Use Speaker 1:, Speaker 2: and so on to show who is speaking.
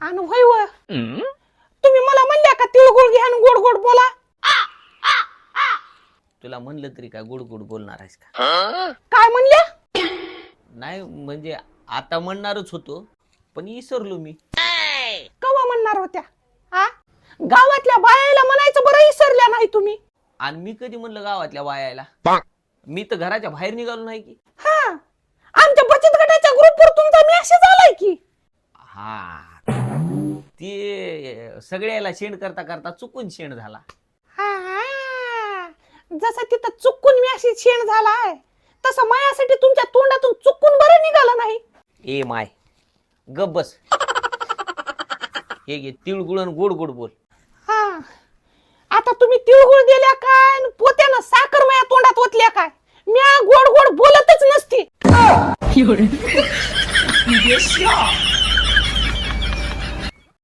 Speaker 1: आणि होय व तुम्ही मला म्हणल्या का तिळगुळ घ्या आणि गोड गोड बोला?
Speaker 2: तुला म्हणलं तरी काय गोड गोड बोलणार आहेस का?
Speaker 1: काय म्हणल्या?
Speaker 2: नाही म्हणजे आता म्हणणारच होतो पण विसरलो मी.
Speaker 1: कवा म्हणणार होत्या? हा गावातल्या बायाला म्हणायचं बरं विसरल्या नाही तुम्ही.
Speaker 2: आणि मी कधी म्हणलं गावातल्या वायाला मी तर घराच्या बाहेर निघालो नाही की.
Speaker 1: हा. आमच्या बचत गटाच्या ग्रुपवर तुमचा मेसेज आलाय की.
Speaker 2: हा. ते सगळ्याला शेण करता करता चुकून शेण झाला.
Speaker 1: जसा तिथं चुकून मेसेज शेण झालाय तसं मायासाठी तुमच्या तोंडातून चुकून बरं निघालं नाही.
Speaker 2: ए माय. गप बस. हे घे तिळगुळ आणि गोड गोड बोल.
Speaker 1: हा. आता तुम्ही तिळगुळ दिल्या काय आणि पोत्यानं साखर माया तोंडात ओतल्या काय? म्या गोड गोड बोलतच नसती.